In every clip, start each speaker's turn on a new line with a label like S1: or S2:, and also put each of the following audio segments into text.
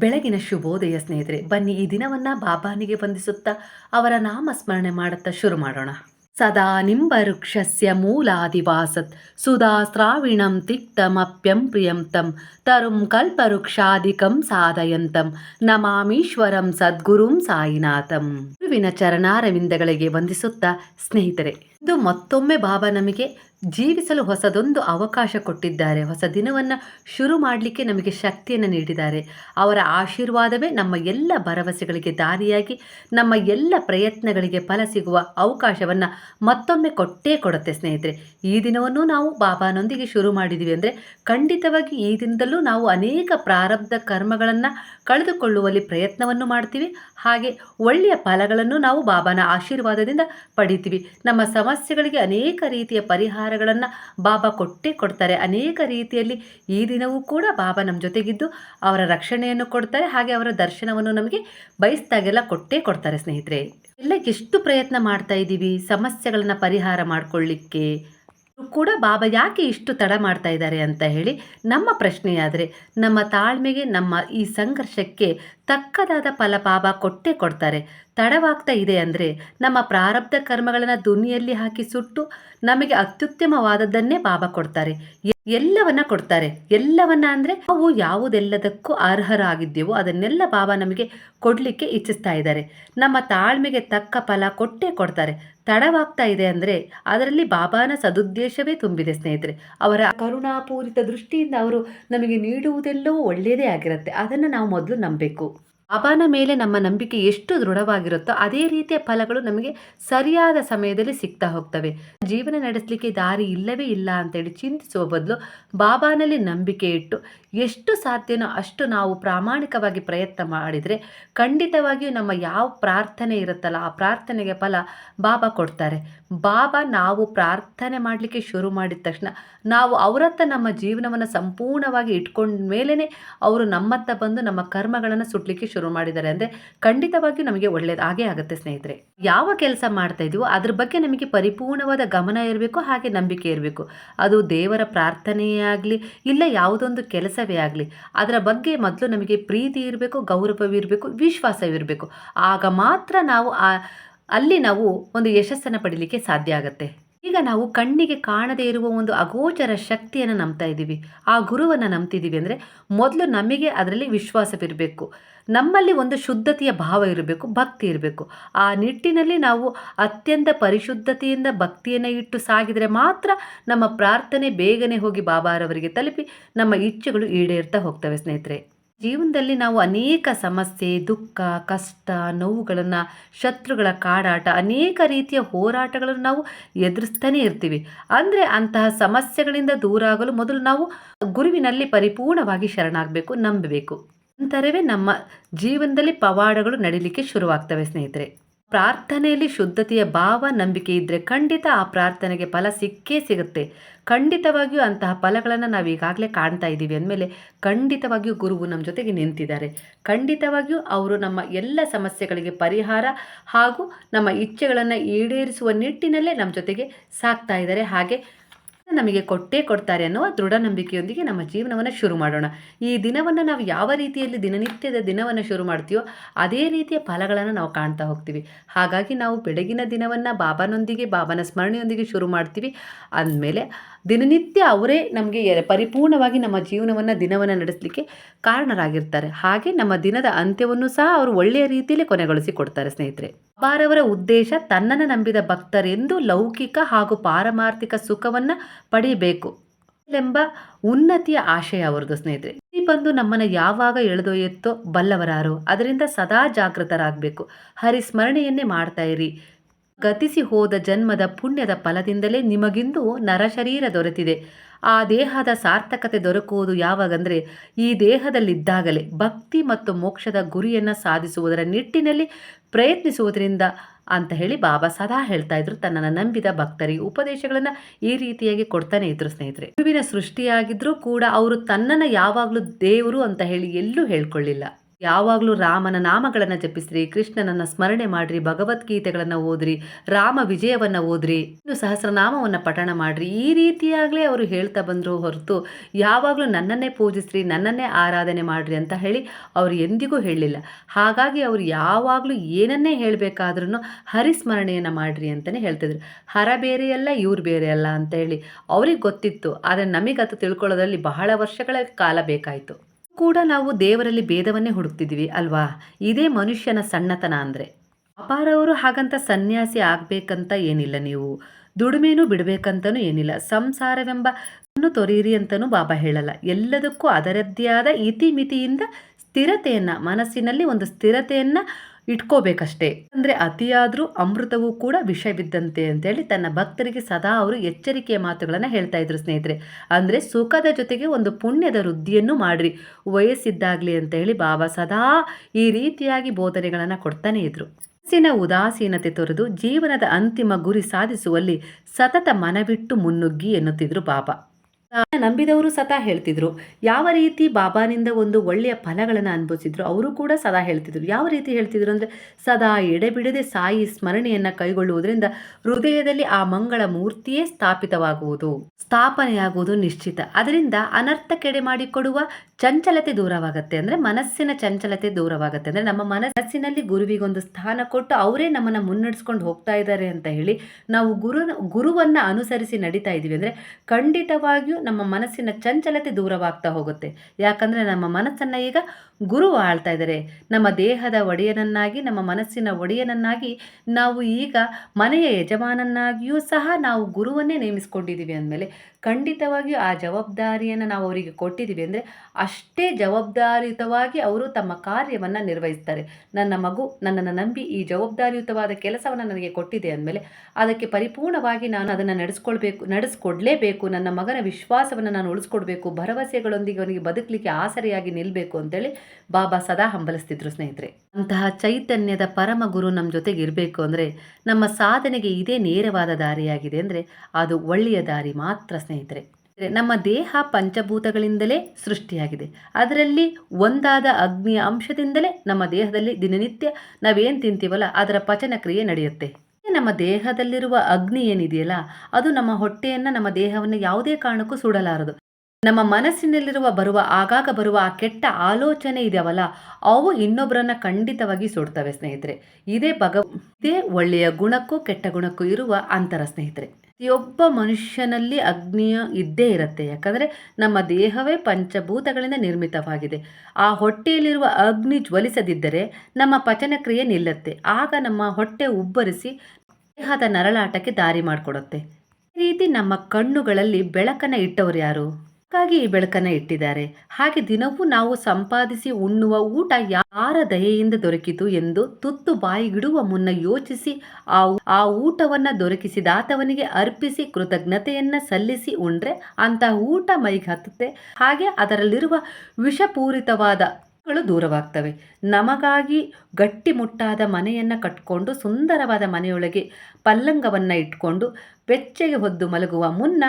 S1: ಬೆಳಗಿನ ಶುಭೋದಯ ಸ್ನೇಹಿತರೆ, ಬನ್ನಿ ಈ ದಿನವನ್ನ ಬಾಬಾನಿಗೆ ವಂದಿಸುತ್ತಾ ಅವರ ನಾಮ ಸ್ಮರಣೆ ಮಾಡುತ್ತಾ ಶುರು ಮಾಡೋಣ. ಸದಾ ನಿಂಬವೃಕ್ಷಸ್ಯ ಮೂಲಾದಿವಾಸತ್, ಸುಧಾ ಸ್ರಾವಿಣಂ ತಿಕ್ತಮಪ್ಯಂ ಪ್ರಿಯಂ ತಂ ತರುಂ ಕಲ್ಪವೃಕ್ಷಾದಿಕಂ ಸಾಧಯಂತಂ, ನಮಾಮೀಶ್ವರಂ ಸದ್ಗುರುಂ ಸಾಯಿನಾಥಂ. ಗುರುವಿನ ಚರಣಾರವಿಂದಗಳಿಗೆ ವಂದಿಸುತ್ತಾ ಸ್ನೇಹಿತರೆ, ಇದು ಮತ್ತೊಮ್ಮೆ ಬಾಬಾ ನಮಗೆ ಜೀವಿಸಲು ಹೊಸದೊಂದು ಅವಕಾಶ ಕೊಟ್ಟಿದ್ದಾರೆ. ಹೊಸ ದಿನವನ್ನು ಶುರು ಮಾಡಲಿಕ್ಕೆ ನಮಗೆ ಶಕ್ತಿಯನ್ನು ನೀಡಿದ್ದಾರೆ. ಅವರ ಆಶೀರ್ವಾದವೇ ನಮ್ಮ ಎಲ್ಲ ಭರವಸೆಗಳಿಗೆ ದಾರಿಯಾಗಿ, ನಮ್ಮ ಎಲ್ಲ ಪ್ರಯತ್ನಗಳಿಗೆ ಫಲ ಸಿಗುವ ಅವಕಾಶವನ್ನು ಮತ್ತೊಮ್ಮೆ ಕೊಟ್ಟೇ ಕೊಡುತ್ತೆ ಸ್ನೇಹಿತರೆ. ಈ ದಿನವನ್ನು ನಾವು ಬಾಬಾನೊಂದಿಗೆ ಶುರು ಮಾಡಿದ್ದೀವಿ ಅಂದರೆ, ಖಂಡಿತವಾಗಿ ಈ ದಿನದಲ್ಲೂ ನಾವು ಅನೇಕ ಪ್ರಾರಬ್ಧ ಕರ್ಮಗಳನ್ನು ಕಳೆದುಕೊಳ್ಳುವಲ್ಲಿ ಪ್ರಯತ್ನವನ್ನು ಮಾಡ್ತೀವಿ. ಹಾಗೆ ಒಳ್ಳೆಯ ಫಲಗಳನ್ನು ನಾವು ಬಾಬಾನ ಆಶೀರ್ವಾದದಿಂದ ಪಡಿತೀವಿ. ನಮ್ಮ ಸಮಸ್ಯೆಗಳಿಗೆ ಅನೇಕ ರೀತಿಯ ಪರಿಹಾರಗಳನ್ನು ಬಾಬಾ ಕೊಟ್ಟೇ ಕೊಡ್ತಾರೆ. ಅನೇಕ ರೀತಿಯಲ್ಲಿ ಈ ದಿನವೂ ಕೂಡ ಬಾಬಾ ನಮ್ಮ ಜೊತೆಗಿದ್ದು ಅವರ ರಕ್ಷಣೆಯನ್ನು ಕೊಡ್ತಾರೆ. ಹಾಗೆ ಅವರ ದರ್ಶನವನ್ನು ನಮಗೆ ಬಯಸ್ದಾಗೆಲ್ಲ ಕೊಟ್ಟೇ ಕೊಡ್ತಾರೆ ಸ್ನೇಹಿತರೆ. ಎಲ್ಲ ಎಷ್ಟು ಪ್ರಯತ್ನ ಮಾಡ್ತಾ ಇದ್ದೀವಿ? ಸಮಸ್ಯೆಗಳನ್ನು ಪರಿಹಾರ ಮಾಡಿಕೊಳ್ಳಿಕ್ಕೆ ಕೂಡ ಬಾಬಾ ಯಾಕೆ ಇಷ್ಟು ತಡ ಮಾಡ್ತಾ ಇದ್ದಾರೆ ಅಂತ ಹೇಳಿ ನಮ್ಮ ಪ್ರಶ್ನೆಯಾದರೆ ನಮ್ಮ ತಾಳ್ಮೆಗೆ ನಮ್ಮ ಈ ಸಂಘರ್ಷಕ್ಕೆ ತಕ್ಕದಾದ ಫಲ ಬಾಬಾ ಕೊಟ್ಟೇ ಕೊಡ್ತಾರೆ. ತಡವಾಗ್ತಾ ಇದೆ ಅಂದರೆ ನಮ್ಮ ಪ್ರಾರಬ್ಧ ಕರ್ಮಗಳನ್ನು ದುನಿಯಲ್ಲಿ ಹಾಕಿ ಸುಟ್ಟು ನಮಗೆ ಅತ್ಯುತ್ತಮವಾದದ್ದನ್ನೇ ಬಾಬಾ ಕೊಡ್ತಾರೆ. ಎಲ್ಲವನ್ನ ಕೊಡ್ತಾರೆ. ಎಲ್ಲವನ್ನ ಅಂದರೆ ನಾವು ಯಾವುದೆಲ್ಲದಕ್ಕೂ ಅರ್ಹರಾಗಿದ್ದೇವೋ ಅದನ್ನೆಲ್ಲ ಬಾಬಾ ನಮಗೆ ಕೊಡಲಿಕ್ಕೆ ಇಚ್ಛಿಸ್ತಾ ಇದ್ದಾರೆ. ನಮ್ಮ ತಾಳ್ಮೆಗೆ ತಕ್ಕ ಫಲ ಕೊಟ್ಟೇ ಕೊಡ್ತಾರೆ. ತಡವಾಗ್ತಾ ಇದೆ ಅಂದರೆ ಅದರಲ್ಲಿ ಬಾಬಾನ ಸದುದ್ದೇಶವೇ ತುಂಬಿದೆ ಸ್ನೇಹಿತರೆ. ಅವರ ಕರುಣಾಪೂರಿತ ದೃಷ್ಟಿಯಿಂದ ಅವರು ನಮಗೆ ನೀಡುವುದೆಲ್ಲವೂ ಒಳ್ಳೆಯದೇ ಆಗಿರುತ್ತೆ. ಅದನ್ನು ನಾವು ಮೊದಲು ನಂಬಬೇಕು. ಬಾಬಾನ ಮೇಲೆ ನಮ್ಮ ನಂಬಿಕೆ ಎಷ್ಟು ದೃಢವಾಗಿರುತ್ತೋ ಅದೇ ರೀತಿಯ ಫಲಗಳು ನಮಗೆ ಸರಿಯಾದ ಸಮಯದಲ್ಲಿ ಸಿಗ್ತಾ ಹೋಗ್ತವೆ. ಜೀವನ ನಡೆಸಲಿಕ್ಕೆ ದಾರಿ ಇಲ್ಲವೇ ಇಲ್ಲ ಅಂತೇಳಿ ಚಿಂತಿಸುವ ಬದಲು ಬಾಬಾನಲ್ಲಿ ನಂಬಿಕೆ ಇಟ್ಟು ಎಷ್ಟು ಸಾಧ್ಯನೋ ಅಷ್ಟು ನಾವು ಪ್ರಾಮಾಣಿಕವಾಗಿ ಪ್ರಯತ್ನ ಮಾಡಿದರೆ ಖಂಡಿತವಾಗಿಯೂ ನಮ್ಮ ಯಾವ ಪ್ರಾರ್ಥನೆ ಇರುತ್ತಲ್ಲ ಆ ಪ್ರಾರ್ಥನೆಗೆ ಫಲ ಬಾಬಾ ಕೊಡ್ತಾರೆ. ಬಾಬಾ ನಾವು ಪ್ರಾರ್ಥನೆ ಮಾಡಲಿಕ್ಕೆ ಶುರು ಮಾಡಿದ ತಕ್ಷಣ ನಾವು ಅವರತ್ತ ನಮ್ಮ ಜೀವನವನ್ನು ಸಂಪೂರ್ಣವಾಗಿ ಇಟ್ಕೊಂಡ ಮೇಲೇ ಅವರು ನಮ್ಮತ್ತ ಬಂದು ನಮ್ಮ ಕರ್ಮಗಳನ್ನು ಸುಟ್ಲಿಕ್ಕೆ ಶುರು ಮಾಡಿದ್ದಾರೆ. ಅಂದರೆ ಖಂಡಿತವಾಗಿಯೂ ನಮಗೆ ಒಳ್ಳೆಯದು ಹಾಗೇ ಆಗುತ್ತೆ ಸ್ನೇಹಿತರೆ. ಯಾವ ಕೆಲಸ ಮಾಡ್ತಾ ಇದೀವೋ ಅದ್ರ ಬಗ್ಗೆ ನಮಗೆ ಪರಿಪೂರ್ಣವಾದ ಗಮನ ಇರಬೇಕು, ಹಾಗೆ ನಂಬಿಕೆ ಇರಬೇಕು. ಅದು ದೇವರ ಪ್ರಾರ್ಥನೆಯೇ ಆಗಲಿ, ಇಲ್ಲ ಯಾವುದೊಂದು ಕೆಲಸವೇ ಆಗಲಿ. ಅದರ ಬಗ್ಗೆ ಮೊದಲು ನಮಗೆ ಪ್ರೀತಿ ಇರಬೇಕು ಗೌರವವಿರಬೇಕು ವಿಶ್ವಾಸವಿರಬೇಕು ಆಗ ಮಾತ್ರ ನಾವು ಅಲ್ಲಿ ನಾವು ಒಂದು ಯಶಸ್ಸನ್ನು ಪಡೀಲಿಕ್ಕೆ ಸಾಧ್ಯ ಆಗುತ್ತೆ. ಈಗ ನಾವು ಕಣ್ಣಿಗೆ ಕಾಣದೇ ಇರುವ ಒಂದು ಅಗೋಚರ ಶಕ್ತಿಯನ್ನು ನಂಬ್ತಾ ಇದ್ದೀವಿ. ಆ ಗುರುವನ್ನು ನಂಬ್ತಿದ್ದೀವಿ ಅಂದರೆ ಮೊದಲು ನಮಗೆ ಅದರಲ್ಲಿ ವಿಶ್ವಾಸವಿರಬೇಕು. ನಮ್ಮಲ್ಲಿ ಒಂದು ಶುದ್ಧತೆಯ ಭಾವ ಇರಬೇಕು, ಭಕ್ತಿ ಇರಬೇಕು. ಆ ನಿಟ್ಟಿನಲ್ಲಿ ನಾವು ಅತ್ಯಂತ ಪರಿಶುದ್ಧತೆಯಿಂದ ಭಕ್ತಿಯನ್ನು ಇಟ್ಟು ಸಾಗಿದರೆ ಮಾತ್ರ ನಮ್ಮ ಪ್ರಾರ್ಥನೆ ಬೇಗನೆ ಹೋಗಿ ಬಾಬಾರವರಿಗೆ ತಲುಪಿ ನಮ್ಮ ಇಚ್ಛೆಗಳು ಈಡೇರ್ತಾ ಹೋಗ್ತವೆ ಸ್ನೇಹಿತರೆ. ಜೀವನದಲ್ಲಿ ನಾವು ಅನೇಕ ಸಮಸ್ಯೆ, ದುಃಖ, ಕಷ್ಟ, ನೋವುಗಳನ್ನು, ಶತ್ರುಗಳ ಕಾಡಾಟ, ಅನೇಕ ರೀತಿಯ ಹೋರಾಟಗಳನ್ನು ನಾವು ಎದುರಿಸ್ತಾನೆ ಇರ್ತೀವಿ. ಅಂದರೆ ಅಂತಹ ಸಮಸ್ಯೆಗಳಿಂದ ದೂರ ಆಗಲು ಮೊದಲು ನಾವು ಗುರುವಿನಲ್ಲಿ ಪರಿಪೂರ್ಣವಾಗಿ ಶರಣಾಗಬೇಕು, ನಂಬಬೇಕು. ನಂತರವೇ ನಮ್ಮ ಜೀವನದಲ್ಲಿ ಪವಾಡಗಳು ನಡೀಲಿಕ್ಕೆ ಶುರುವಾಗ್ತವೆ ಸ್ನೇಹಿತರೆ. ಪ್ರಾರ್ಥನೆಯಲ್ಲಿ ಶುದ್ಧತೆಯ ಭಾವ, ನಂಬಿಕೆ ಇದ್ದರೆ ಖಂಡಿತ ಆ ಪ್ರಾರ್ಥನೆಗೆ ಫಲ ಸಿಕ್ಕೇ ಸಿಗುತ್ತೆ. ಖಂಡಿತವಾಗಿಯೂ ಅಂತಹ ಫಲಗಳನ್ನು ನಾವು ಈಗಾಗಲೇ ಕಾಣ್ತಾ ಇದ್ದೀವಿ ಅಂದಮೇಲೆ ಖಂಡಿತವಾಗಿಯೂ ಗುರುವು ನಮ್ಮ ಜೊತೆಗೆ ನಿಂತಿದ್ದಾರೆ. ಖಂಡಿತವಾಗಿಯೂ ಅವರು ನಮ್ಮ ಎಲ್ಲ ಸಮಸ್ಯೆಗಳಿಗೆ ಪರಿಹಾರ ಹಾಗೂ ನಮ್ಮ ಇಚ್ಛೆಗಳನ್ನು ಈಡೇರಿಸುವ ನಿಟ್ಟಿನಲ್ಲೇ ನಮ್ಮ ಜೊತೆಗೆ ಸಾಕ್ತಾ ಇದ್ದಾರೆ. ಹಾಗೆ ನಮಗೆ ಕೊಟ್ಟೇ ಕೊಡ್ತಾರೆ ಅನ್ನುವ ದೃಢ ನಂಬಿಕೆಯೊಂದಿಗೆ ನಮ್ಮ ಜೀವನವನ್ನು ಶುರು ಮಾಡೋಣ. ಈ ದಿನವನ್ನು ನಾವು ಯಾವ ರೀತಿಯಲ್ಲಿ ದಿನನಿತ್ಯದ ದಿನವನ್ನು ಶುರು ಮಾಡ್ತೀವೋ ಅದೇ ರೀತಿಯ ಫಲಗಳನ್ನು ನಾವು ಕಾಣ್ತಾ ಹೋಗ್ತೀವಿ. ಹಾಗಾಗಿ ನಾವು ಬೆಳಗಿನ ದಿನವನ್ನು ಬಾಬಾನೊಂದಿಗೆ, ಬಾಬನ ಸ್ಮರಣೆಯೊಂದಿಗೆ ಶುರು ಮಾಡ್ತೀವಿ. ಅಂದಮೇಲೆ ದಿನನಿತ್ಯ ಅವರೇ ನಮಗೆ ಪರಿಪೂರ್ಣವಾಗಿ ನಮ್ಮ ಜೀವನವನ್ನು, ದಿನವನ್ನು ನಡೆಸಲಿಕ್ಕೆ ಕಾರಣರಾಗಿರ್ತಾರೆ. ಹಾಗೆ ನಮ್ಮ ದಿನದ ಅಂತ್ಯವನ್ನು ಸಹ ಅವರು ಒಳ್ಳೆಯ ರೀತಿಯಲ್ಲಿ ಕೊನೆಗೊಳಿಸಿ ಕೊಡ್ತಾರೆ ಸ್ನೇಹಿತರೆ. ಅಪಾರವರ ಉದ್ದೇಶ ತನ್ನನ್ನು ನಂಬಿದ ಭಕ್ತರೆಂದು ಲೌಕಿಕ ಹಾಗೂ ಪಾರಮಾರ್ಥಿಕ ಸುಖವನ್ನು ಪಡೆಯಬೇಕು ಎಂಬ ಉನ್ನತಿಯ ಆಶಯ ಅವರದು ಸ್ನೇಹಿತರೆ. ಈ ಬಂದು ನಮ್ಮನ್ನು ಯಾವಾಗ ಎಳೆದೊಯ್ಯುತ್ತೋ ಬಲ್ಲವರಾರು. ಅದರಿಂದ ಸದಾ ಜಾಗೃತರಾಗಬೇಕು. ಹರಿಸ್ಮರಣೆಯನ್ನೇ ಮಾಡ್ತಾ ಇರಿ. ಗತಿಸಿ ಹೋದ ಜನ್ಮದ ಪುಣ್ಯದ ಫಲದಿಂದಲೇ ನಿಮಗಿಂದು ನರಶರೀರ ದೊರೆತಿದೆ. ಆ ದೇಹದ ಸಾರ್ಥಕತೆ ದೊರಕುವುದು ಯಾವಾಗಂದರೆ ಈ ದೇಹದಲ್ಲಿದ್ದಾಗಲೇ ಭಕ್ತಿ ಮತ್ತು ಮೋಕ್ಷದ ಗುರಿಯನ್ನು ಸಾಧಿಸುವುದರ ನಿಟ್ಟಿನಲ್ಲಿ ಪ್ರಯತ್ನಿಸುವುದರಿಂದ ಅಂತ ಹೇಳಿ ಬಾಬಾ ಸದಾ ಹೇಳ್ತಾ ಇದ್ರು. ತನ್ನನ್ನು ನಂಬಿದ ಭಕ್ತರಿಗೆ ಉಪದೇಶಗಳನ್ನು ಈ ರೀತಿಯಾಗಿ ಕೊಡ್ತಾನೆ ಇದ್ರು ಸ್ನೇಹಿತರೆ. ಗುರುವಿನ ಸೃಷ್ಟಿಯಾಗಿದ್ರೂ ಕೂಡ ಅವರು ತನ್ನನ್ನು ಯಾವಾಗಲೂ ದೇವರು ಅಂತ ಹೇಳಿ ಎಲ್ಲೂ ಹೇಳ್ಕೊಳ್ಳಿಲ್ಲ. ಯಾವಾಗಲೂ ರಾಮನ ನಾಮಗಳನ್ನು ಜಪಿಸ್ರಿ, ಕೃಷ್ಣನನ್ನ ಸ್ಮರಣೆ ಮಾಡ್ರಿ, ಭಗವದ್ಗೀತೆಗಳನ್ನು ಓದ್ರಿ, ರಾಮ ವಿಜಯವನ್ನು ಓದ್ರಿ, ಇನ್ನು ಸಹಸ್ರನಾಮವನ್ನು ಪಠಣ ಮಾಡ್ರಿ. ಈ ರೀತಿಯಾಗಲೇ ಅವರು ಹೇಳ್ತಾ ಬಂದರು ಹೊರತು ಯಾವಾಗಲೂ ನನ್ನನ್ನೇ ಪೂಜಿಸ್ರಿ, ನನ್ನನ್ನೇ ಆರಾಧನೆ ಮಾಡ್ರಿ ಅಂತ ಹೇಳಿ ಅವರು ಎಂದಿಗೂ ಹೇಳಲಿಲ್ಲ. ಹಾಗಾಗಿ ಅವರು ಯಾವಾಗಲೂ ಏನನ್ನೇ ಹೇಳಬೇಕಾದ್ರೂ ಹರಿಸ್ಮರಣೆಯನ್ನು ಮಾಡ್ರಿ ಅಂತಲೇ ಹೇಳ್ತಿದ್ರು. ಹರ ಬೇರೆಯಲ್ಲ ಇವ್ರು ಬೇರೆ ಅಲ್ಲ ಅಂತ ಹೇಳಿ ಅವ್ರಿಗೆ ಗೊತ್ತಿತ್ತು. ಆದರೆ ನಮಗದು ತಿಳ್ಕೊಳ್ಳೋದ್ರಲ್ಲಿ ಬಹಳ ವರ್ಷಗಳ ಕಾಲ ಬೇಕಾಯಿತು. ಕೂಡ ನಾವು ದೇವರಲ್ಲಿ ಭೇದವನ್ನೇ ಹುಡುಕ್ತಿದ್ವಿ ಅಲ್ವಾ? ಇದೇ ಮನುಷ್ಯನ ಸಣ್ಣತನ ಅಂದರೆ. ಅಪಾರವರು ಹಾಗಂತ ಸನ್ಯಾಸಿ ಆಗಬೇಕಂತ ಏನಿಲ್ಲ ನೀವು. ದುಡಿಮೆನೂ ಬಿಡಬೇಕಂತನೂ ಏನಿಲ್ಲ. ಸಂಸಾರವೆಂಬ ತೊರೀರಿ ಅಂತನೂ ಬಾಬಾ ಹೇಳಲ್ಲ. ಎಲ್ಲದಕ್ಕೂ ಅದರದ್ದೇ ಆದ ಇತಿಮಿತಿಯಿಂದ ಸ್ಥಿರತೆಯನ್ನು, ಮನಸ್ಸಿನಲ್ಲಿ ಒಂದು ಸ್ಥಿರತೆಯನ್ನು ಇಟ್ಕೋಬೇಕಷ್ಟೇ. ಅಂದರೆ ಅತಿಯಾದರೂ ಅಮೃತವೂ ಕೂಡ ವಿಷಯವಿದ್ದಂತೆ ಅಂತ ಹೇಳಿ ತನ್ನ ಭಕ್ತರಿಗೆ ಸದಾ ಅವರು ಎಚ್ಚರಿಕೆಯ ಮಾತುಗಳನ್ನು ಹೇಳ್ತಾ ಇದ್ರು ಸ್ನೇಹಿತರೆ. ಅಂದರೆ ಸುಖದ ಜೊತೆಗೆ ಒಂದು ಪುಣ್ಯದ ವೃದ್ಧಿಯನ್ನು ಮಾಡ್ರಿ. ವಯಸ್ಸಿದ್ದಾಗಲಿ ಅಂತ ಹೇಳಿ ಬಾಬಾ ಸದಾ ಈ ರೀತಿಯಾಗಿ ಬೋಧನೆಗಳನ್ನು ಕೊಡ್ತಾನೆ ಇದ್ರು. ಮನಸ್ಸಿನ ಉದಾಸೀನತೆ ತೊರೆದು ಜೀವನದ ಅಂತಿಮ ಗುರಿ ಸಾಧಿಸುವಲ್ಲಿ ಸತತ ಮನವಿಟ್ಟು ಮುನ್ನುಗ್ಗಿ ಎನ್ನುತ್ತಿದ್ರು ಬಾಬಾ. ನಂಬಿದವರು ಸದಾ ಹೇಳ್ತಿದ್ರು. ಯಾವ ರೀತಿ ಬಾಬಾನಿಂದ ಒಂದು ಒಳ್ಳೆಯ ಫಲಗಳನ್ನು ಅನುಭವಿಸಿದ್ರು, ಅವರು ಕೂಡ ಸದಾ ಹೇಳ್ತಿದ್ರು. ಯಾವ ರೀತಿ ಹೇಳ್ತಿದ್ರು ಅಂದರೆ, ಸದಾ ಎಡೆಬಿಡದೆ ಸಾಯಿ ಸ್ಮರಣೆಯನ್ನು ಕೈಗೊಳ್ಳುವುದರಿಂದ ಹೃದಯದಲ್ಲಿ ಆ ಮಂಗಳ ಮೂರ್ತಿಯೇ ಸ್ಥಾಪಿತವಾಗುವುದು, ಸ್ಥಾಪನೆಯಾಗುವುದು ನಿಶ್ಚಿತ. ಅದರಿಂದ ಅನರ್ಥ ಕೆಡೆ ಮಾಡಿಕೊಡುವ ಚಂಚಲತೆ ದೂರವಾಗುತ್ತೆ ಅಂದರೆ ಮನಸ್ಸಿನ ಚಂಚಲತೆ ದೂರವಾಗುತ್ತೆ ಅಂದರೆ ನಮ್ಮ ಮನಸ್ಸಿನಲ್ಲಿ ಗುರುವಿಗೊಂದು ಸ್ಥಾನ ಕೊಟ್ಟು ಅವರೇ ನಮ್ಮನ್ನು ಮುನ್ನಡೆಸ್ಕೊಂಡು ಹೋಗ್ತಾ ಇದ್ದಾರೆ ಅಂತ ಹೇಳಿ ನಾವು ಗುರು ಗುರುವನ್ನು ಅನುಸರಿಸಿ ನಡೀತಾ ಇದ್ದೀವಿ ಅಂದರೆ ಖಂಡಿತವಾಗಿಯೂ ನಮ್ಮ ಮನಸ್ಸಿನ ಚಂಚಲತೆ ದೂರವಾಗ್ತಾ ಹೋಗುತ್ತೆ. ಯಾಕಂದರೆ ನಮ್ಮ ಮನಸ್ಸನ್ನು ಈಗ ಗುರು ಆಳ್ತಾ ಇದ್ದಾರೆ. ನಮ್ಮ ದೇಹದ ಒಡೆಯನನ್ನಾಗಿ, ನಮ್ಮ ಮನಸ್ಸಿನ ಒಡೆಯನನ್ನಾಗಿ ನಾವು ಈಗ ಮನೆಯ ಯಜಮಾನನ್ನಾಗಿಯೂ ಸಹ ನಾವು ಗುರುವನ್ನೇ ನೇಮಿಸ್ಕೊಂಡಿದ್ದೀವಿ ಅಂದಮೇಲೆ ಖಂಡಿತವಾಗಿಯೂ ಆ ಜವಾಬ್ದಾರಿಯನ್ನು ನಾವು ಅವರಿಗೆ ಕೊಟ್ಟಿದ್ದೀವಿ ಅಂದರೆ ಅಷ್ಟೇ ಜವಾಬ್ದಾರಿಯುತವಾಗಿ ಅವರು ತಮ್ಮ ಕಾರ್ಯವನ್ನು ನಿರ್ವಹಿಸ್ತಾರೆ. ನನ್ನ ಮಗು ನನ್ನನ್ನು ನಂಬಿ ಈ ಜವಾಬ್ದಾರಿಯುತವಾದ ಕೆಲಸವನ್ನು ನನಗೆ ಕೊಟ್ಟಿದೆ ಅಂದಮೇಲೆ ಅದಕ್ಕೆ ಪರಿಪೂರ್ಣವಾಗಿ ನಾನು ಅದನ್ನು ನಡೆಸ್ಕೊಳ್ಬೇಕು, ನಡೆಸ್ಕೊಡ್ಲೇಬೇಕು. ನನ್ನ ಮಗನ ವಿಶ್ವಾಸವನ್ನು ನಾನು ಉಳಿಸ್ಕೊಡ್ಬೇಕು. ಭರವಸೆಗಳೊಂದಿಗೆ ಅವನಿಗೆ ಬದುಕಲಿಕ್ಕೆ ಆಸರೆಯಾಗಿ ನಿಲ್ಲಬೇಕು ಅಂತೇಳಿ ಬಾಬಾ ಸದಾ ಹಂಬಲಿಸ್ತಿದ್ರು ಸ್ನೇಹಿತರೆ. ಅಂತಹ ಚೈತನ್ಯದ ಪರಮ ಗುರು ನಮ್ಮ ಜೊತೆಗೆ ಇರಬೇಕು ಅಂದರೆ ನಮ್ಮ ಸಾಧನೆಗೆ ಇದೇ ನೇರವಾದ ದಾರಿಯಾಗಿದೆ ಅಂದರೆ ಅದು ಒಳ್ಳೆಯ ದಾರಿ ಮಾತ್ರ ಸ್ನೇಹಿತರೆ. ನಮ್ಮ ದೇಹ ಪಂಚಭೂತಗಳಿಂದಲೇ ಸೃಷ್ಟಿಯಾಗಿದೆ. ಅದರಲ್ಲಿ ಒಂದಾದ ಅಗ್ನಿಯ ಅಂಶದಿಂದಲೇ ನಮ್ಮ ದೇಹದಲ್ಲಿ ದಿನನಿತ್ಯ ನಾವೇನು ತಿಂತೀವಲ್ಲ ಅದರ ಪಚನ ಕ್ರಿಯೆ ನಡೆಯುತ್ತೆ ನಮ್ಮ ದೇಹದಲ್ಲಿರುವ ಅಗ್ನಿ ಏನಿದೆಯಲ್ಲ ಅದು ನಮ್ಮ ಹೊಟ್ಟೆಯನ್ನು ನಮ್ಮ ದೇಹವನ್ನು ಯಾವುದೇ ಕಾರಣಕ್ಕೂ ಸುಡಲಾರದು. ನಮ್ಮ ಮನಸ್ಸಿನಲ್ಲಿರುವ ಬರುವ, ಆಗಾಗ ಬರುವ ಆ ಕೆಟ್ಟ ಆಲೋಚನೆ ಇದೆಯವಲ್ಲ ಅವು ಇನ್ನೊಬ್ಬರನ್ನ ಖಂಡಿತವಾಗಿ ಸುಡ್ತವೆ ಸ್ನೇಹಿತರೆ. ಇದೇ ಭಗ ಒಳ್ಳೆಯ ಗುಣಕ್ಕೂ ಕೆಟ್ಟ ಗುಣಕ್ಕೂ ಇರುವ ಅಂತರ ಸ್ನೇಹಿತರೆ. ಪ್ರತಿಯೊಬ್ಬ ಮನುಷ್ಯನಲ್ಲಿ ಅಗ್ನಿಯ ಇದ್ದೇ ಇರುತ್ತೆ, ಯಾಕಂದರೆ ನಮ್ಮ ದೇಹವೇ ಪಂಚಭೂತಗಳಿಂದ ನಿರ್ಮಿತವಾಗಿದೆ. ಆ ಹೊಟ್ಟೆಯಲ್ಲಿರುವ ಅಗ್ನಿ ಜ್ವಲಿಸದಿದ್ದರೆ ನಮ್ಮ ಪಚನ ಕ್ರಿಯೆ ನಿಲ್ಲುತ್ತೆ. ಆಗ ನಮ್ಮ ಹೊಟ್ಟೆ ಉಬ್ಬರಿಸಿ ದೇಹದ ನರಳಾಟಕ್ಕೆ ದಾರಿ ಮಾಡಿಕೊಡುತ್ತೆ. ಈ ರೀತಿ ನಮ್ಮ ಕಣ್ಣುಗಳಲ್ಲಿ ಬೆಳಕನ್ನು ಇಟ್ಟವರು ಯಾರು? ಹಾಗಾಗಿ ಈ ಬೆಳಕನ್ನು ಇಟ್ಟಿದ್ದಾರೆ. ಹಾಗೆ ದಿನವೂ ನಾವು ಸಂಪಾದಿಸಿ ಉಣ್ಣುವ ಊಟ ಯಾರ ದಯೆಯಿಂದ ದೊರಕಿತು ಎಂದು ತುತ್ತು ಬಾಯಿಗಿಡುವ ಮುನ್ನ ಯೋಚಿಸಿ ಆ ಆ ಊಟವನ್ನು ದೊರಕಿಸಿದಾತವನಿಗೆ ಅರ್ಪಿಸಿ ಕೃತಜ್ಞತೆಯನ್ನ ಸಲ್ಲಿಸಿ ಉಂಡ್ರೆ ಅಂತಹ ಊಟ ಮೈಗೆ ಹತ್ತುತ್ತೆ. ಹಾಗೆ ಅದರಲ್ಲಿರುವ ವಿಷಪೂರಿತವಾದ ದೂರವಾಗ್ತವೆ. ನಮಗಾಗಿ ಗಟ್ಟಿಮುಟ್ಟಾದ ಮನೆಯನ್ನು ಕಟ್ಕೊಂಡು ಸುಂದರವಾದ ಮನೆಯೊಳಗೆ ಪಲ್ಲಂಗವನ್ನು ಇಟ್ಕೊಂಡು ಬೆಚ್ಚಗೆ ಹೊದ್ದು ಮಲಗುವ ಮುನ್ನ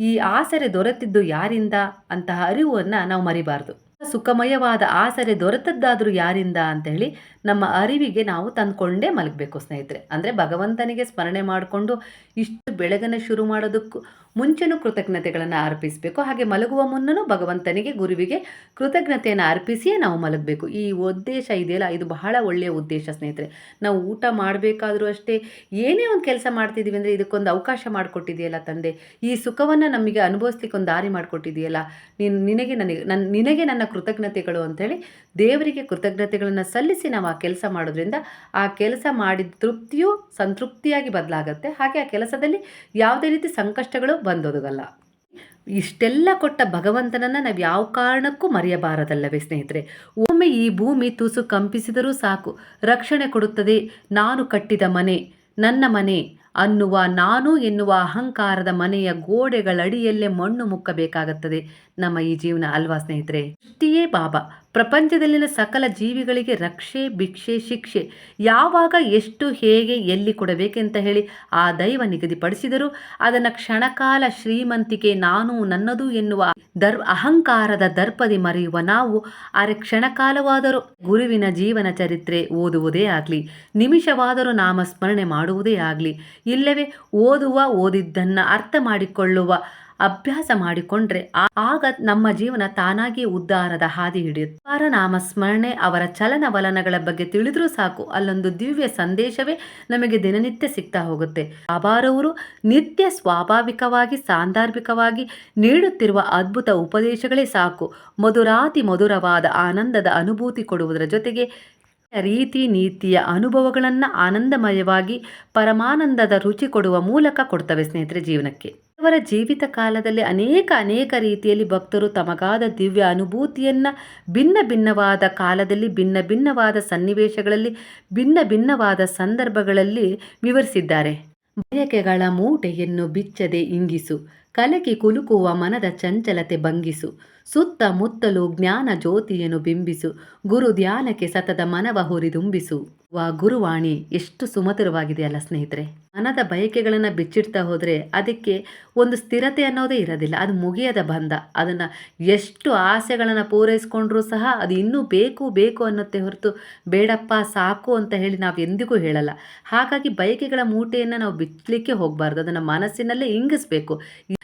S1: ಈ ಆಸರೆ ದೊರೆತಿದ್ದು ಯಾರಿಂದ ಅಂತಹ ಅರಿವನ್ನು ನಾವು ಮರಿಬಾರ್ದು. ಸುಖಮಯವಾದ ಆಸರೆ ದೊರೆತದ್ದಾದರೂ ಯಾರಿಂದ ಅಂತ ಹೇಳಿ ನಮ್ಮ ಅರಿವಿಗೆ ನಾವು ತಂದ್ಕೊಂಡೇ ಮಲಗಬೇಕು ಸ್ನೇಹಿತರೆ. ಅಂದರೆ ಭಗವಂತನಿಗೆ ಸ್ಮರಣೆ ಮಾಡಿಕೊಂಡು ಇಷ್ಟು ಬೆಳಗನ್ನು ಶುರು ಮಾಡೋದಕ್ಕೂ ಮುಂಚೆನೂ ಕೃತಜ್ಞತೆಗಳನ್ನು ಅರ್ಪಿಸಬೇಕು. ಹಾಗೆ ಮಲಗುವ ಮುನ್ನೂ ಭಗವಂತನಿಗೆ, ಗುರುವಿಗೆ ಕೃತಜ್ಞತೆಯನ್ನು ಅರ್ಪಿಸಿಯೇ ನಾವು ಮಲಗಬೇಕು. ಈ ಉದ್ದೇಶ ಇದೆಯಲ್ಲ? ಇದು ಬಹಳ ಒಳ್ಳೆಯ ಉದ್ದೇಶ ಸ್ನೇಹಿತರೆ. ನಾವು ಊಟ ಮಾಡಬೇಕಾದ್ರೂ ಅಷ್ಟೇ ಏನೇ ಒಂದು ಕೆಲಸ ಮಾಡ್ತಿದ್ದೀವಿ ಅಂದರೆ ಇದಕ್ಕೊಂದು ಅವಕಾಶ ಮಾಡಿಕೊಟ್ಟಿದೆಯಲ್ಲ ತಂದೆ. ಈ ಸುಖವನ್ನು ನಮಗೆ ಅನುಭವಿಸ್ಲಿಕ್ಕೆ ಒಂದು ದಾರಿ ಮಾಡಿಕೊಟ್ಟಿದೆಯಲ್ಲ? ನೀನು, ನಿನಗೆ ನನಗೆ ನನ್ನ ನಿನಗೆ ನನ್ನ ಕೃತಜ್ಞತೆಗಳು ಅಂಥೇಳಿ ದೇವರಿಗೆ ಕೃತಜ್ಞತೆಗಳನ್ನು ಸಲ್ಲಿಸಿ ನಾವು ಆ ಕೆಲಸ ಮಾಡೋದ್ರಿಂದ ಆ ಕೆಲಸ ಮಾಡಿದ ತೃಪ್ತಿಯು ಸಂತೃಪ್ತಿಯಾಗಿ ಬದಲಾಗುತ್ತೆ. ಹಾಗೆ ಆ ಕೆಲಸದಲ್ಲಿ ಯಾವುದೇ ರೀತಿ ಸಂಕಷ್ಟಗಳು ಬಂದೊದಗಲ್ಲ. ಇಷ್ಟೆಲ್ಲ ಕೊಟ್ಟ ಭಗವಂತನನ್ನ ನಾವು ಯಾವ ಕಾರಣಕ್ಕೂ ಮರೆಯಬಾರದಲ್ಲವೇ ಸ್ನೇಹಿತರೆ? ಒಮ್ಮೆ ಈ ಭೂಮಿ ತುಸು ಕಂಪಿಸಿದರೂ ಸಾಕು. ರಕ್ಷಣೆ ಕೊಡುತ್ತದೆ, ನಾನು ಕಟ್ಟಿದ ಮನೆ, ನನ್ನ ಮನೆ ಅನ್ನುವ ನಾನು ಎನ್ನುವ ಅಹಂಕಾರದ ಮನೆಯ ಗೋಡೆಗಳಡಿಯಲ್ಲೇ ಮಣ್ಣು ಮುಕ್ಕಬೇಕಾಗುತ್ತದೆ ನಮ್ಮ ಈ ಜೀವನ ಅಲ್ವಾ ಸ್ನೇಹಿತರೆ? ಸೃಷ್ಟಿಯೇ ಬಾಬಾ ಪ್ರಪಂಚದಲ್ಲಿನ ಸಕಲ ಜೀವಿಗಳಿಗೆ ರಕ್ಷೆ, ಭಿಕ್ಷೆ, ಶಿಕ್ಷೆ ಯಾವಾಗ ಎಷ್ಟು ಹೇಗೆ ಎಲ್ಲಿ ಕೊಡಬೇಕೆಂತ ಹೇಳಿ ಆ ದೈವ ನಿಗದಿಪಡಿಸಿದರು. ಅದನ್ನು ಕ್ಷಣಕಾಲ ಶ್ರೀಮಂತಿಕೆ ನಾನು ನನ್ನದು ಎನ್ನುವ ದರ್ ಅಹಂಕಾರದ ದರ್ಪದಿ ಮರೆಯುವ ನಾವು ಅರೆ ಕ್ಷಣಕಾಲವಾದರೂ ಗುರುವಿನ ಜೀವನ ಚರಿತ್ರೆ ಓದುವುದೇ ಆಗಲಿ, ನಿಮಿಷವಾದರೂ ನಾಮಸ್ಮರಣೆ ಮಾಡುವುದೇ ಆಗಲಿ, ಇಲ್ಲವೇ ಓದುವ ಓದಿದ್ದನ್ನು ಅರ್ಥ ಮಾಡಿಕೊಳ್ಳುವ ಅಭ್ಯಾಸ ಮಾಡಿಕೊಂಡ್ರೆ ಆಗ ನಮ್ಮ ಜೀವನ ತಾನಾಗಿ ಉದ್ಧಾರದ ಹಾದಿ ಹಿಡಿಯುತ್ತೆ. ಅವರ ನಾಮಸ್ಮರಣೆ ಅವರ ಚಲನವಲನಗಳ ಬಗ್ಗೆ ತಿಳಿದ್ರೂ ಸಾಕು, ಅಲ್ಲೊಂದು ದಿವ್ಯ ಸಂದೇಶವೇ ನಮಗೆ ದಿನನಿತ್ಯ ಸಿಗ್ತಾ ಹೋಗುತ್ತೆ. ಬಾಬಾರವರು ನಿತ್ಯ ಸ್ವಾಭಾವಿಕವಾಗಿ, ಸಾಂದರ್ಭಿಕವಾಗಿ ನೀಡುತ್ತಿರುವ ಅದ್ಭುತ ಉಪದೇಶಗಳೇ ಸಾಕು. ಮಧುರಾತಿ ಮಧುರವಾದ ಆನಂದದ ಅನುಭೂತಿ ಕೊಡುವುದರ ಜೊತೆಗೆ ರೀತಿ ನೀತಿಯ ಅನುಭವಗಳನ್ನು ಆನಂದಮಯವಾಗಿ, ಪರಮಾನಂದದ ರುಚಿ ಕೊಡುವ ಮೂಲಕ ಕೊಡ್ತವೆ ಸ್ನೇಹಿತರೆ ಜೀವನಕ್ಕೆ. ಅವರ ಜೀವಿತ ಕಾಲದಲ್ಲಿ ಅನೇಕ ಅನೇಕ ರೀತಿಯಲ್ಲಿ ಭಕ್ತರು ತಮಗಾದ ದಿವ್ಯ ಅನುಭೂತಿಯನ್ನು ಭಿನ್ನ ಭಿನ್ನವಾದ ಕಾಲದಲ್ಲಿ, ಭಿನ್ನ ಭಿನ್ನವಾದ ಸನ್ನಿವೇಶಗಳಲ್ಲಿ, ಭಿನ್ನ ಭಿನ್ನವಾದ ಸಂದರ್ಭಗಳಲ್ಲಿ ವಿವರಿಸಿದ್ದಾರೆ. ಬಯಕೆಗಳ ಮೂಟೆಯನ್ನು ಬಿಚ್ಚದೆ ಇಂಗಿಸು. ಕಲಕಿ ಕುಲುಕುವ ಮನದ ಚಂಚಲತೆ ಭಂಗಿಸು. ಸುತ್ತಮುತ್ತಲು ಜ್ಞಾನ ಜ್ಯೋತಿಯನ್ನು ಬಿಂಬಿಸು. ಗುರು ಧ್ಯಾನಕ್ಕೆ ಸತತ ಮನವ ಹುರಿದುಂಬಿಸು ವಾ ಗುರುವಾಣಿ, ಎಷ್ಟು ಸುಮಧುರವಾಗಿದೆ ಅಲ್ಲ ಸ್ನೇಹಿತರೆ. ಮನದ ಬಯಕೆಗಳನ್ನು ಬಿಚ್ಚಿಡ್ತಾ ಹೋದರೆ ಅದಕ್ಕೆ ಒಂದು ಸ್ಥಿರತೆ ಅನ್ನೋದೇ ಇರೋದಿಲ್ಲ. ಅದು ಮುಗಿಯದ ಬಂಧ ಅದನ್ನು ಎಷ್ಟು ಆಸೆಗಳನ್ನು ಪೂರೈಸ್ಕೊಂಡ್ರೂ ಸಹ ಅದು ಇನ್ನೂ ಬೇಕು ಬೇಕು ಅನ್ನತ್ತೆ ಹೊರತು ಬೇಡಪ್ಪ, ಸಾಕು ಅಂತ ಹೇಳಿ ನಾವು ಎಂದಿಗೂ ಹೇಳಲ್ಲ. ಹಾಗಾಗಿ ಬಯಕೆಗಳ ಮೂಟೆಯನ್ನು ನಾವು ಬಿಚ್ಚಲಿಕ್ಕೆ ಹೋಗಬಾರ್ದು. ಅದನ್ನು ಮನಸ್ಸಿನಲ್ಲೇ ಇಂಗಿಸ್ಬೇಕು.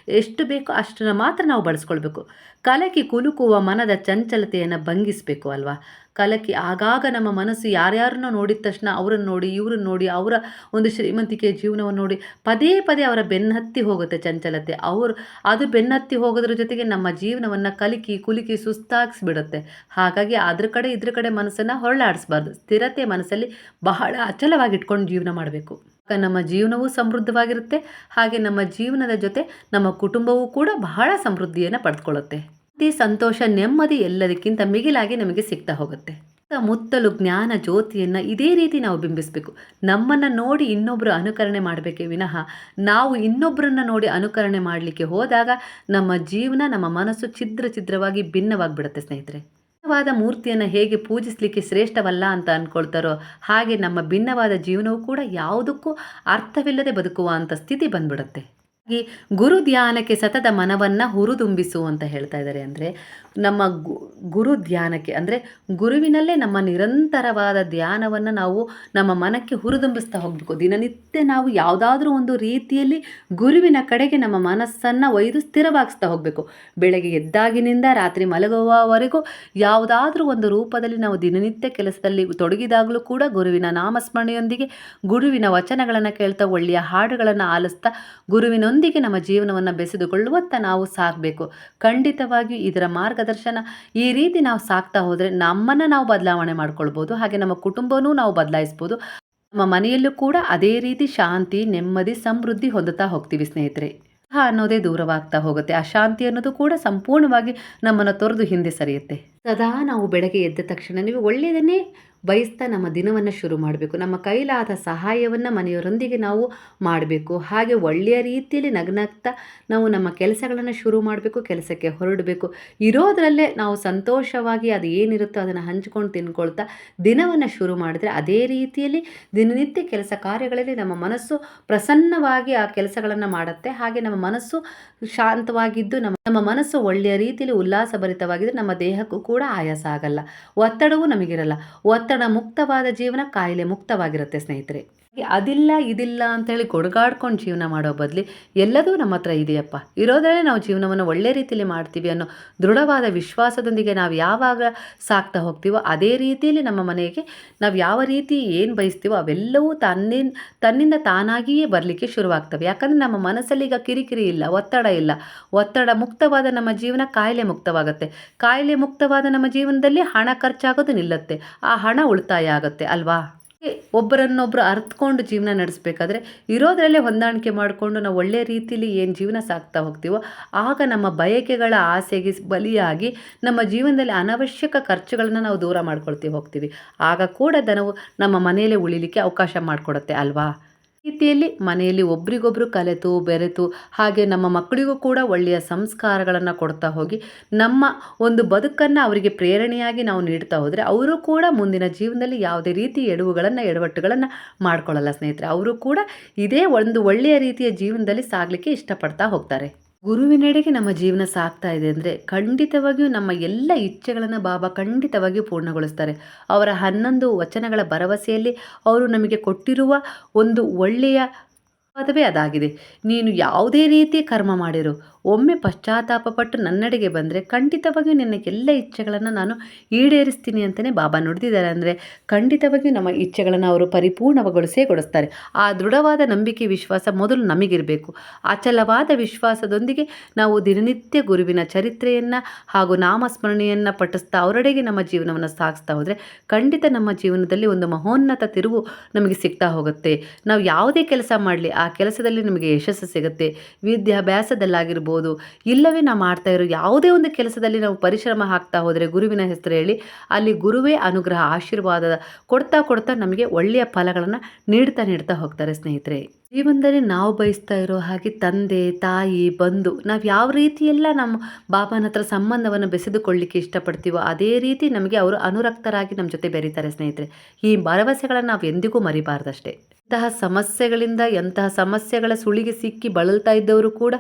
S1: ಎಷ್ಟು ಬೇಕೋ ಅಷ್ಟನ್ನು ಮಾತ್ರ ನಾವು ಬಳಸ್ಕೊಳ್ಬೇಕು. ಕಲಕಿ ಕುಲುಕುವ ಮನದ ಚಂಚಲತೆಯನ್ನು ಭಂಗಿಸಬೇಕು ಅಲ್ವಾ? ಕಲಕಿ ಆಗಾಗ ನಮ್ಮ ಮನಸ್ಸು ಯಾರ್ಯಾರನ್ನೋ ನೋಡಿದ ತಕ್ಷಣ ಅವರನ್ನು ನೋಡಿ, ಇವ್ರನ್ನ ನೋಡಿ, ಅವರ ಒಂದು ಶ್ರೀಮಂತಿಕೆಯ ಜೀವನವನ್ನು ನೋಡಿ ಪದೇ ಪದೇ ಅವರ ಬೆನ್ನತ್ತಿ ಹೋಗುತ್ತೆ ಚಂಚಲತೆ. ಅವರು, ಅದು ಬೆನ್ನತ್ತಿ ಹೋಗೋದ್ರ ಜೊತೆಗೆ ನಮ್ಮ ಜೀವನವನ್ನು ಕಲಿಕಿ ಕುಲುಕಿ ಸುಸ್ತಾಗಿಸ್ಬಿಡುತ್ತೆ. ಹಾಗಾಗಿ ಅದ್ರ ಕಡೆ ಇದ್ರ ಕಡೆ ಮನಸ್ಸನ್ನು ಹೊರಳಾಡಿಸ್ಬಾರ್ದು. ಸ್ಥಿರತೆ ಮನಸ್ಸಲ್ಲಿ ಬಹಳ ಅಚಲವಾಗಿ ಇಟ್ಕೊಂಡು ಜೀವನ ಮಾಡಬೇಕು. ನಮ್ಮ ಜೀವನವೂ ಸಮೃದ್ಧವಾಗಿರುತ್ತೆ. ಹಾಗೆ ನಮ್ಮ ಜೀವನದ ಜೊತೆ ನಮ್ಮ ಕುಟುಂಬವೂ ಕೂಡ ಬಹಳ ಸಮೃದ್ಧಿಯನ್ನು ಪಡೆದುಕೊಳ್ಳುತ್ತೆ ಈ ಸಂತೋಷ, ನೆಮ್ಮದಿ ಎಲ್ಲದಕ್ಕಿಂತ ಮಿಗಿಲಾಗಿ ನಮಗೆ ಸಿಗ್ತಾ ಹೋಗುತ್ತೆ. ಮುತ್ತಲು ಜ್ಞಾನ, ಜ್ಯೋತಿಯನ್ನು ಇದೇ ರೀತಿ ನಾವು ಬಿಂಬಿಸಬೇಕು. ನಮ್ಮನ್ನು ನೋಡಿ ಇನ್ನೊಬ್ಬರು ಅನುಕರಣೆ ಮಾಡಬೇಕೆ ವಿನಃ, ನಾವು ಇನ್ನೊಬ್ಬರನ್ನು ನೋಡಿ ಅನುಕರಣೆ ಮಾಡಲಿಕ್ಕೆ ಹೋದಾಗ ನಮ್ಮ ಜೀವನ, ನಮ್ಮ ಮನಸ್ಸು ಛಿದ್ರ ಛಿದ್ರವಾಗಿ ಭಿನ್ನವಾಗಿಬಿಡುತ್ತೆ ಸ್ನೇಹಿತರೆ. ಭಿನ್ನವಾದ ಮೂರ್ತಿಯನ್ನು ಹೇಗೆ ಪೂಜಿಸಲಿಕ್ಕೆ ಶ್ರೇಷ್ಠವಲ್ಲ ಅಂತ ಅಂದ್ಕೊಳ್ತಾರೋ ಹಾಗೆ ನಮ್ಮ ಭಿನ್ನವಾದ ಜೀವನವೂ ಕೂಡ ಯಾವುದಕ್ಕೂ ಅರ್ಥವಿಲ್ಲದೆ ಬದುಕುವ ಅಂತ ಸ್ಥಿತಿ ಬಂದ್ಬಿಡುತ್ತೆ. ಗುರು ಧ್ಯಾನಕ್ಕೆ ಸತತ ಮನವನ್ನು ಹುರಿದುಂಬಿಸು ಅಂತ ಹೇಳ್ತಾ ಇದ್ದಾರೆ ಅಂದರೆ ನಮ್ಮ ಗುರು ಧ್ಯಾನಕ್ಕೆ ಅಂದರೆ ಗುರುವಿನಲ್ಲೇ ನಮ್ಮ ನಿರಂತರವಾದ ಧ್ಯಾನವನ್ನು ನಾವು ನಮ್ಮ ಮನಕ್ಕೆ ಹುರಿದುಂಬಿಸ್ತಾ ಹೋಗಬೇಕು. ದಿನನಿತ್ಯ ನಾವು ಯಾವುದಾದ್ರೂ ಒಂದು ರೀತಿಯಲ್ಲಿ ಗುರುವಿನ ಕಡೆಗೆ ನಮ್ಮ ಮನಸ್ಸನ್ನು ಒಯ್ದು ಸ್ಥಿರವಾಗಿಸ್ತಾ ಹೋಗಬೇಕು. ಬೆಳಗ್ಗೆ ಎದ್ದಾಗಿನಿಂದ ರಾತ್ರಿ ಮಲಗುವವರೆಗೂ ಯಾವುದಾದ್ರೂ ಒಂದು ರೂಪದಲ್ಲಿ ನಾವು ದಿನನಿತ್ಯ ಕೆಲಸದಲ್ಲಿ ತೊಡಗಿದಾಗಲೂ ಕೂಡ ಗುರುವಿನ ನಾಮಸ್ಮರಣೆಯೊಂದಿಗೆ ಗುರುವಿನ ವಚನಗಳನ್ನು ಕೇಳ್ತಾ, ಒಳ್ಳೆಯ ಹಾಡುಗಳನ್ನು ಆಲಿಸ್ತಾ ಗುರುವಿನೊಂದಿಗೆ ನಮ್ಮ ಜೀವನವನ್ನು ಬೆಸೆದುಕೊಳ್ಳುವತ್ತ ನಾವು ಸಾಗಬೇಕು. ಖಂಡಿತವಾಗಿಯೂ ಇದರ ಮಾರ್ಗದರ್ಶನ ಈ ರೀತಿ ನಾವು ಸಾಕ್ತಾ ಹೋದರೆ ನಮ್ಮನ್ನು ನಾವು ಬದಲಾವಣೆ ಮಾಡ್ಕೊಳ್ಬೋದು, ಹಾಗೆ ನಮ್ಮ ಕುಟುಂಬವೂ ನಾವು ಬದಲಾಯಿಸ್ಬೋದು. ನಮ್ಮ ಮನೆಯಲ್ಲೂ ಕೂಡ ಅದೇ ರೀತಿ ಶಾಂತಿ, ನೆಮ್ಮದಿ, ಸಮೃದ್ಧಿ ಹೊಂದುತ್ತಾ ಹೋಗ್ತೀವಿ ಸ್ನೇಹಿತರೆ. ಅನ್ನೋದೇ ದೂರವಾಗ್ತಾ ಹೋಗುತ್ತೆ. ಆ ಶಾಂತಿ ಅನ್ನೋದು ಕೂಡ ಸಂಪೂರ್ಣವಾಗಿ ನಮ್ಮನ್ನು ತೊರೆದು ಹಿಂದೆ ಸರಿಯುತ್ತೆ. ಸದಾ ನಾವು ಬೆಳಗ್ಗೆ ಎದ್ದ ತಕ್ಷಣ ನೀವು ಒಳ್ಳೆಯದನ್ನೇ ಬಯಸ್ತಾ ನಮ್ಮ ದಿನವನ್ನು ಶುರು ಮಾಡಬೇಕು. ನಮ್ಮ ಕೈಲಾದ ಸಹಾಯವನ್ನು ಮನೆಯವರೊಂದಿಗೆ ನಾವು ಮಾಡಬೇಕು. ಹಾಗೆ ಒಳ್ಳೆಯ ರೀತಿಯಲ್ಲಿ ನಗ್ನಗ್ತಾ ನಾವು ನಮ್ಮ ಕೆಲಸಗಳನ್ನು ಶುರು ಮಾಡಬೇಕು, ಕೆಲಸಕ್ಕೆ ಹೊರಡಬೇಕು. ಇರೋದರಲ್ಲೇ ನಾವು ಸಂತೋಷವಾಗಿ ಅದು ಏನಿರುತ್ತೋ ಅದನ್ನು ಹಂಚ್ಕೊಂಡು ತಿನ್ಕೊಳ್ತಾ ದಿನವನ್ನು ಶುರು ಮಾಡಿದರೆ ಅದೇ ರೀತಿಯಲ್ಲಿ ದಿನನಿತ್ಯ ಕೆಲಸ ಕಾರ್ಯಗಳಲ್ಲಿ ನಮ್ಮ ಮನಸ್ಸು ಪ್ರಸನ್ನವಾಗಿ ಆ ಕೆಲಸಗಳನ್ನು ಮಾಡುತ್ತೆ. ಹಾಗೆ ನಮ್ಮ ಮನಸ್ಸು ಶಾಂತವಾಗಿದ್ದು ನಮ್ಮ ನಮ್ಮ ಮನಸ್ಸು ಒಳ್ಳೆಯ ರೀತಿಯಲ್ಲಿ ಉಲ್ಲಾಸಭರಿತವಾಗಿದ್ದರೆ ನಮ್ಮ ದೇಹಕ್ಕೂ ಕೂಡ ಆಯಾಸ ಆಗಲ್ಲ. ಒತ್ತಡವೂ ನಮಗಿರಲ್ಲ. ಒತ್ತಡ ಮುಕ್ತವಾದ ಜೀವನ ಕಾಯಿಲೆ ಮುಕ್ತವಾಗಿರುತ್ತೆ ಸ್ನೇಹಿತರೆ. ಅದಿಲ್ಲ, ಇದಿಲ್ಲ ಅಂತೇಳಿ ಗೊಡಗಾಡ್ಕೊಂಡು ಜೀವನ ಮಾಡೋ ಬದಲಿ ಎಲ್ಲದೂ ನಮ್ಮ ಹತ್ರ ಇದೆಯಪ್ಪ. ಇರೋದರಲ್ಲೇ ನಾವು ಜೀವನವನ್ನು ಒಳ್ಳೆ ರೀತಿಯಲ್ಲಿ ಮಾಡ್ತೀವಿ ಅನ್ನೋ ದೃಢವಾದ ವಿಶ್ವಾಸದೊಂದಿಗೆ ನಾವು ಯಾವಾಗ ಸಾಕ್ತಾ ಹೋಗ್ತೀವೋ ಅದೇ ರೀತಿಯಲ್ಲಿ ನಮ್ಮ ಮನೆಗೆ ನಾವು ಯಾವ ರೀತಿ ಏನು ಬಯಸ್ತೀವೋ ಅವೆಲ್ಲವೂ ತನ್ನಿಂದ ತನ್ನಿಂದ ತಾನಾಗಿಯೇ ಬರಲಿಕ್ಕೆ ಶುರುವಾಗ್ತವೆ. ಯಾಕಂದರೆ ನಮ್ಮ ಮನಸ್ಸಲ್ಲಿ ಈಗ ಕಿರಿಕಿರಿ ಇಲ್ಲ, ಒತ್ತಡ ಇಲ್ಲ. ಒತ್ತಡ ಮುಕ್ತವಾದ ನಮ್ಮ ಜೀವನ ಕಾಯಿಲೆ ಮುಕ್ತವಾಗುತ್ತೆ. ಕಾಯಿಲೆ ಮುಕ್ತವಾದ ನಮ್ಮ ಜೀವನದಲ್ಲಿ ಹಣ ಖರ್ಚಾಗೋದು ನಿಲ್ಲುತ್ತೆ. ಆ ಹಣ ಉಳಿತಾಯ ಆಗುತ್ತೆ, ಅಲ್ವಾ? ಒಬ್ಬರನ್ನೊಬ್ಬರು ಅರ್ಥಕೊಂಡು ಜೀವನ ನಡೆಸಬೇಕಾದ್ರೆ ಇರೋದರಲ್ಲೇ ಹೊಂದಾಣಿಕೆ ಮಾಡಿಕೊಂಡು ನಾವು ಒಳ್ಳೆಯ ರೀತಿಯಲ್ಲಿ ಏನು ಜೀವನ ಸಾಕ್ತಾ ಹೋಗ್ತೀವೋ, ಆಗ ನಮ್ಮ ಬಯಕೆಗಳ ಆಸೆಗೆ ಬಲಿಯಾಗಿ ನಮ್ಮ ಜೀವನದಲ್ಲಿ ಅನವಶ್ಯಕ ಖರ್ಚುಗಳನ್ನು ನಾವು ದೂರ ಮಾಡ್ಕೊಳ್ತೀವಿ ಹೋಗ್ತೀವಿ. ಆಗ ಕೂಡ ಧನವು ನಮ್ಮ ಮನೆಯಲ್ಲೇ ಉಳಿಲಿಕ್ಕೆ ಅವಕಾಶ ಮಾಡಿಕೊಡುತ್ತೆ ಅಲ್ವಾ? ರೀತಿಯಲ್ಲಿ ಮನೆಯಲ್ಲಿ ಒಬ್ರಿಗೊಬ್ರು ಕಲೆತು, ಬೆರೆತು ಹಾಗೆ ನಮ್ಮ ಮಕ್ಕಳಿಗೂ ಕೂಡ ಒಳ್ಳೆಯ ಸಂಸ್ಕಾರಗಳನ್ನು ಕೊಡ್ತಾ ಹೋಗಿ ನಮ್ಮ ಒಂದು ಬದುಕನ್ನು ಅವರಿಗೆ ಪ್ರೇರಣೆಯಾಗಿ ನಾವು ನೀಡ್ತಾ ಹೋದರೆ ಅವರು ಕೂಡ ಮುಂದಿನ ಜೀವನದಲ್ಲಿ ಯಾವುದೇ ರೀತಿ ಎಡವುಗಳನ್ನು, ಎಡವಟ್ಟುಗಳನ್ನು ಮಾಡ್ಕೊಳ್ಳಲ್ಲ ಸ್ನೇಹಿತರೆ. ಅವರು ಕೂಡ ಇದೇ ಒಂದು ಒಳ್ಳೆಯ ರೀತಿಯ ಜೀವನದಲ್ಲಿ ಸಾಗಲಿಕ್ಕೆ ಇಷ್ಟಪಡ್ತಾ ಹೋಗ್ತಾರೆ. ಗುರುವಿನೆಡೆಗೆ ನಮ್ಮ ಜೀವನ ಸಾಗ್ತಾ ಇದೆ ಅಂದರೆ ಖಂಡಿತವಾಗಿಯೂ ನಮ್ಮ ಎಲ್ಲ ಇಚ್ಛೆಗಳನ್ನು ಬಾಬಾ ಖಂಡಿತವಾಗಿಯೂ ಪೂರ್ಣಗೊಳಿಸ್ತಾರೆ. ಅವರ ಹನ್ನೊಂದು ವಚನಗಳ ಭರವಸೆಯಲ್ಲಿ ಅವರು ನಮಗೆ ಕೊಟ್ಟಿರುವ ಒಂದು ಒಳ್ಳೆಯ ಪದವೇ ಅದಾಗಿದೆ. ನೀನು ಯಾವುದೇ ರೀತಿ ಕರ್ಮ ಮಾಡಿರು ಒಮ್ಮೆ ಪಶ್ಚಾತ್ತಾಪ ನನ್ನಡೆಗೆ ಬಂದರೆ ಖಂಡಿತವಾಗಿಯೂ ನಿನ್ನ ಎಲ್ಲ ಇಚ್ಛೆಗಳನ್ನು ನಾನು ಈಡೇರಿಸ್ತೀನಿ ಅಂತಲೇ ಬಾಬಾ ನುಡಿದಿದ್ದಾರೆ. ಅಂದರೆ ಖಂಡಿತವಾಗಿಯೂ ನಮ್ಮ ಇಚ್ಛೆಗಳನ್ನು ಅವರು ಪರಿಪೂರ್ಣಗೊಳಿಸೇ ಕೊಡಿಸ್ತಾರೆ. ಆ ದೃಢವಾದ ನಂಬಿಕೆ ವಿಶ್ವಾಸ ಮೊದಲು ನಮಗಿರಬೇಕು. ಅಚಲವಾದ ವಿಶ್ವಾಸದೊಂದಿಗೆ ನಾವು ದಿನನಿತ್ಯ ಗುರುವಿನ ಚರಿತ್ರೆಯನ್ನು ಹಾಗೂ ನಾಮಸ್ಮರಣೆಯನ್ನು ಪಠಿಸ್ತಾ ಅವರೆಡೆಗೆ ನಮ್ಮ ಜೀವನವನ್ನು ಸಾಗಿಸ್ತಾ ಹೋದರೆ ಖಂಡಿತ ನಮ್ಮ ಜೀವನದಲ್ಲಿ ಒಂದು ಮಹೋನ್ನತ ತಿರುವು ನಮಗೆ ಸಿಗ್ತಾ ಹೋಗುತ್ತೆ. ನಾವು ಯಾವುದೇ ಕೆಲಸ ಮಾಡಲಿ ಆ ಕೆಲಸದಲ್ಲಿ ನಮಗೆ ಯಶಸ್ಸು ಸಿಗುತ್ತೆ. ವಿದ್ಯಾಭ್ಯಾಸದಲ್ಲಾಗಿರ್ಬೋದು ಇಲ್ಲವೇ ನಾವು ಮಾಡ್ತಾ ಇರೋ ಯಾವುದೇ ಒಂದು ಕೆಲಸದಲ್ಲಿ ನಾವು ಪರಿಶ್ರಮ ಹಾಕ್ತಾ ಹೋದರೆ ಗುರುವಿನ ಹೆಸರು ಹೇಳಿ, ಅಲ್ಲಿ ಗುರುವೇ ಅನುಗ್ರಹ, ಆಶೀರ್ವಾದ ಕೊಡ್ತಾ ಕೊಡ್ತಾ ನಮಗೆ ಒಳ್ಳೆಯ ಫಲಗಳನ್ನು ನೀಡ್ತಾ ನೀಡ್ತಾ ಹೋಗ್ತಾರೆ ಸ್ನೇಹಿತರೆ. ಜೀವನದಲ್ಲಿ ನಾವು ಬಯಸ್ತಾ ಇರೋ ಹಾಗೆ ತಂದೆ, ತಾಯಿ, ಬಂಧು, ನಾವು ಯಾವ ರೀತಿಯೆಲ್ಲ ನಮ್ಮ ಬಾಬಾನ ಹತ್ರ ಸಂಬಂಧವನ್ನು ಬೆಸೆದುಕೊಳ್ಳಿಕ್ಕೆ ಇಷ್ಟಪಡ್ತೀವೋ ಅದೇ ರೀತಿ ನಮಗೆ ಅವರು ಅನುರಕ್ತರಾಗಿ ನಮ್ಮ ಜೊತೆ ಬೆರೀತಾರೆ ಸ್ನೇಹಿತರೆ. ಈ ಭರವಸೆಗಳನ್ನು ನಾವು ಎಂದಿಗೂ ಮರಿಬಾರ್ದಷ್ಟೇ. ಇಂತಹ ಸಮಸ್ಯೆಗಳಿಂದ, ಎಂತಹ ಸಮಸ್ಯೆಗಳ ಸುಳಿಗೆ ಸಿಕ್ಕಿ ಬಳಲ್ತಾ ಇದ್ದವರು ಕೂಡ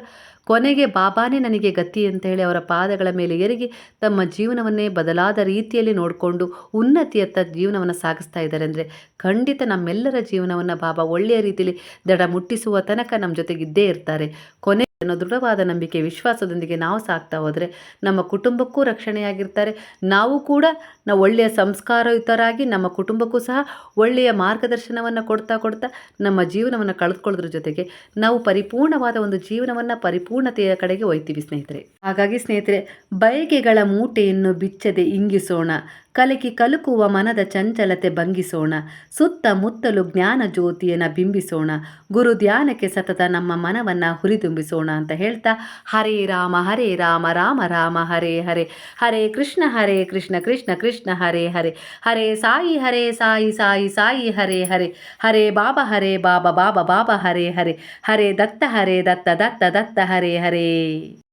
S1: ಕೊನೆಗೆ ಬಾಬಾನೇ ನನಗೆ ಗತಿ ಅಂತ ಹೇಳಿ ಅವರ ಪಾದಗಳ ಮೇಲೆ ಎರಗಿ ತಮ್ಮ ಜೀವನವನ್ನೇ ಬದಲಾದ ರೀತಿಯಲ್ಲಿ ನೋಡಿಕೊಂಡು ಉನ್ನತಿಯತ್ತ ಜೀವನವನ್ನು ಸಾಗಿಸ್ತಾ ಇದ್ದಾರೆ ಅಂದರೆ ಖಂಡಿತ ನಮ್ಮೆಲ್ಲರ ಜೀವನವನ್ನು ಬಾಬಾ ಒಳ್ಳೆಯ ರೀತಿಯಲ್ಲಿ ದಡ ಮುಟ್ಟಿಸುವ ತನಕ ನಮ್ಮ ಜೊತೆಗಿದ್ದೇ ಇರ್ತಾರೆ. ಕೊನೆ ಅನ್ನೋ ದೃಢವಾದ ನಂಬಿಕೆ ವಿಶ್ವಾಸದೊಂದಿಗೆ ನಾವು ಸಾಕ್ತಾ ಹೋದರೆ ನಮ್ಮ ಕುಟುಂಬಕ್ಕೂ ರಕ್ಷಣೆಯಾಗಿರ್ತಾರೆ. ನಾವು ಕೂಡ ನಾವು ಒಳ್ಳೆಯ ಸಂಸ್ಕಾರಯುತರಾಗಿ ನಮ್ಮ ಕುಟುಂಬಕ್ಕೂ ಸಹ ಒಳ್ಳೆಯ ಮಾರ್ಗದರ್ಶನವನ್ನು ಕೊಡ್ತಾ ಕೊಡ್ತಾ ನಮ್ಮ ಜೀವನವನ್ನು ಕಳೆದುಕೊಳ್ಳೋದ್ರ ಜೊತೆಗೆ ನಾವು ಪರಿಪೂರ್ಣವಾದ ಒಂದು ಜೀವನವನ್ನು ಪರಿಪೂರ್ಣತೆಯ ಕಡೆಗೆ ಒಯ್ತೀವಿ ಸ್ನೇಹಿತರೆ. ಹಾಗಾಗಿ ಸ್ನೇಹಿತರೆ, ಬಯಕೆಗಳ ಮೂಟೆಯನ್ನು ಬಿಚ್ಚದೆ ಇಂಗಿಸೋಣ. ಕಲಕಿ ಕಲುಕುವ ಮನದ ಚಂಚಲತೆ ಭಂಗಿಸೋಣ. ಸುತ್ತಮುತ್ತಲು ಜ್ಞಾನ ಜ್ಯೋತಿಯನ್ನು ಬಿಂಬಿಸೋಣ. ಗುರು ಧ್ಯಾನಕ್ಕೆ ಸತತ ನಮ್ಮ ಮನವನ್ನು ಹುರಿದುಂಬಿಸೋಣ ಅಂತ ಹೇಳ್ತಾ, ಹರೇ ರಾಮ ಹರೇ ರಾಮ ರಾಮ ರಾಮ, ಹರೇ ಹರೇ. ಹರೇ ಕೃಷ್ಣ ಹರೇ ಕೃಷ್ಣ ಕೃಷ್ಣ ಕೃಷ್ಣ, ಹರೇ ಹರೇ. ಹರೇ ಸಾಯಿ ಹರೇ ಸಾಯಿ ಸಾಯಿ ಸಾಯಿ, ಹರೇ ಹರೇ. ಹರೇ ಬಾಬಾ ಹರೇ ಬಾಬಾ ಬಾಬಾ ಬಾಬಾ, ಹರೇ ಹರೇ. ಹರೇ ದತ್ತ ಹರೇ ದತ್ತ ದತ್ತ ದತ್ತ, ಹರೇ ಹರೇ.